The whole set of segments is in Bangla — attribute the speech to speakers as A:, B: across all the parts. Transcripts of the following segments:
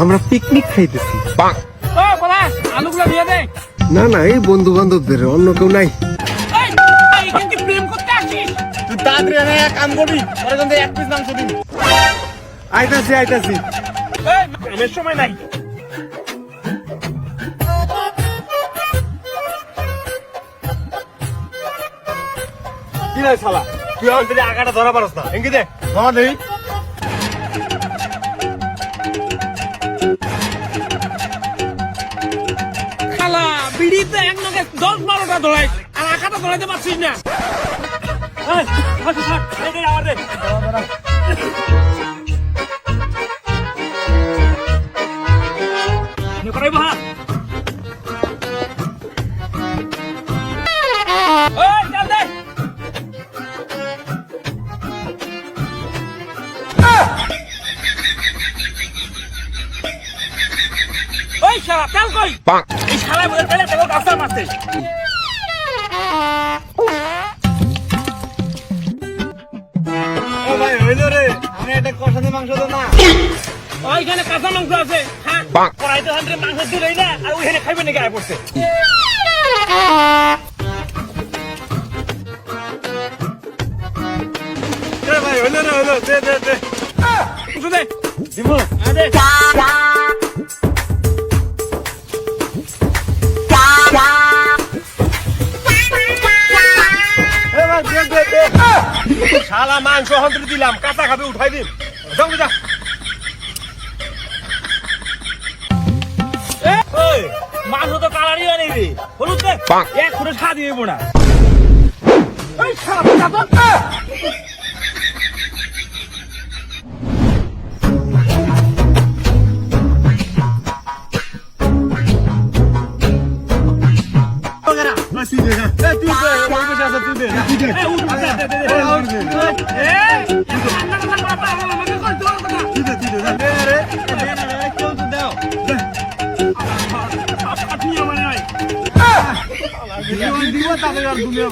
A: আমরা পিকনিক খাইতেছি।
B: ও বলা আলুগুলো দিয়ে দে।
A: না না এই বন্ধু বান্ধবদের অন্য কেউ নাই। আইতাছি আইতাছি।
B: সময়
C: কি শালা? তুই আগাটা ধরা পারস না। এঙ্গি দে ধরা দেই
B: এক নগে দশ বারোটা ধরাই আর আখাটা ধরাইতে পারছিস না। নে, করাই বহা। শালা বলে তেলে তেল রাস্তা মারছে
C: ও ভাই হইল রে। আমি একটা কষানি মাংস দে না।
B: ওইখানে কাঁচা মাংস আছে। হ্যাঁ কড়াইতে হান্ড্রে মাংস দিলেই না আর ওইখানে খাইবে নাকি আয় পড়ছে
C: ভাই হইল রে হইল। দে দে দে।
B: দে।
C: দিব
B: হ্যাঁ,
C: শালা মাংস হন্ত্রে দিলাম কাঁচা খাবে উঠাই দিন। যাও যা।
B: মাংস তো কালারই হয় নাকি? হলুদ দে। এক ফুটে স্বাদ দিয়ে না। এই শালা
C: দিব তাকে আর দুনিয়া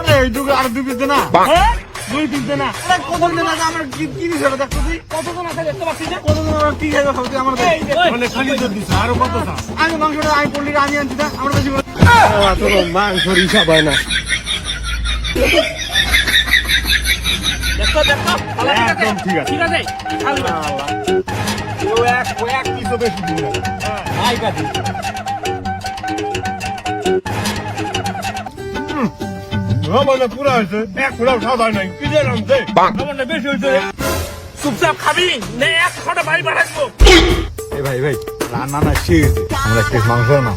C: আরে না। দুই দে না। আরে কত দিন আগে আমার কি কি দিছে দেখতো তুই
B: কতজন আছে দেখতে পাচ্ছিস না
C: কতদিন আমার কি খাইবে খাবি আমার দে
B: এই যে,
C: বলে খালি তো দিছে। আরও কত আমি মাংসটা আমি পড়লি আমি আনছি না আমার বেশি
A: তোর মাংসর হিসাব হয় না।
B: দেখো দেখো। ঠিক আছে।
C: একদম ঠিক আছে।
B: ঠিক আছে।
C: ও এক ও এক পিসও বেশি দিন না। আই কাটি মানে পুরা হয়েছে এক পুরা সাদা নাই কি দিলাম দে
B: খাবারটা বেশি হয়েছে চুপচাপ খাবি নে এক ছটা বাড়ি পাঠাবো
C: এই ভাই ভাই রান্না না শেষ আমরা শেষ মাংস না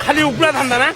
B: খালি উপলা ধান্দা না?